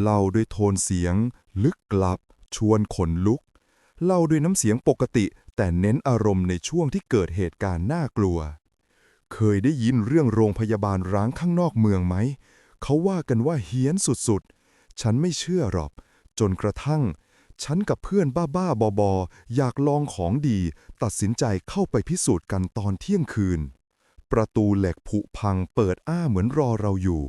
เล่าด้วยโทนเสียง ลึกลับ ชวนขนลุก เล่าด้วยน้ำเสียงปกติ แต่เน้นอารมณ์ในช่วงที่เกิดเหตุการณ์น่ากลัว เคยได้ยินเรื่องโรงพยาบาลร้างข้างนอกเมืองไหม เขาว่ากันว่าเฮี้ยนสุดๆ ฉันไม่เชื่อหรอก จนกระทั่ง ฉันกับเพื่อนบ้าๆ บอๆ อยากลองของดี ตัดสินใจเข้าไปพิสูจน์กันตอนเที่ยงคืน ประตูเหล็กผุพังเปิดอ้าเหมือนรอเราอยู่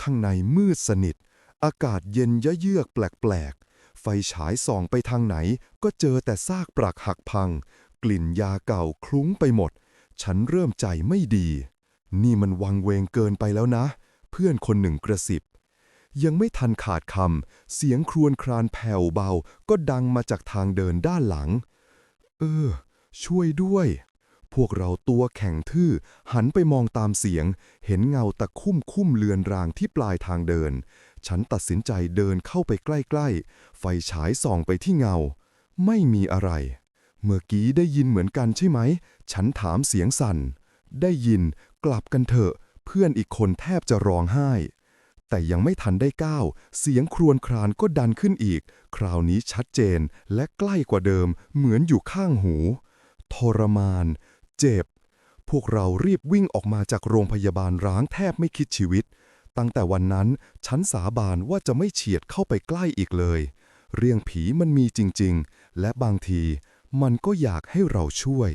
ข้างในมืดสนิท อากาศเย็นยะเยือกแปลกๆ ไฟฉายส่องไปทางไหน ก็เจอแต่ซากปรักหักพัง กลิ่นยาเก่าคลุ้งไปหมด ฉันเริ่มใจไม่ดี นี่มันวังเวงเกินไปแล้วนะ เพื่อนคนหนึ่งกระสิบ ยังไม่ทันขาดคำเสียงครวญครานแผ่วเบา ก็ดังมาจากทางเดินด้านหลัง เออ ช่วยด้วยพวกเราตัวแข็งทื่อ หันไปมองตามเสียง เห็นเงาตะคุ่มคุ่มเลือนรางที่ปลายทางเดิน ฉันตัดสินใจเดินเข้าไปใกล้ๆ ไฟฉายส่องไปที่เงา ไม่มีอะไร เมื่อกี้ได้ยินเหมือนกันใช่ไหม ฉันถามเสียงสั่น ได้ยิน กลับกันเถอะ เพื่อนอีกคนแทบจะร้องไห้ แต่ยังไม่ทันได้ก้าว เสียงครวญครานก็ดันขึ้นอีก คราวนี้ชัดเจนและใกล้กว่าเดิม เหมือนอยู่ข้างหู ทรมาน เจ็บ พวกเรารีบวิ่งออกมาจากโรงพยาบาลร้างแทบไม่คิดชีวิต ตั้งแต่วันนั้น ฉันสาบานว่าจะไม่เฉียดเข้าไปใกล้อีกเลย เรื่องผีมันมีจริง ๆ และบางทีมันก็อยากให้เราช่วย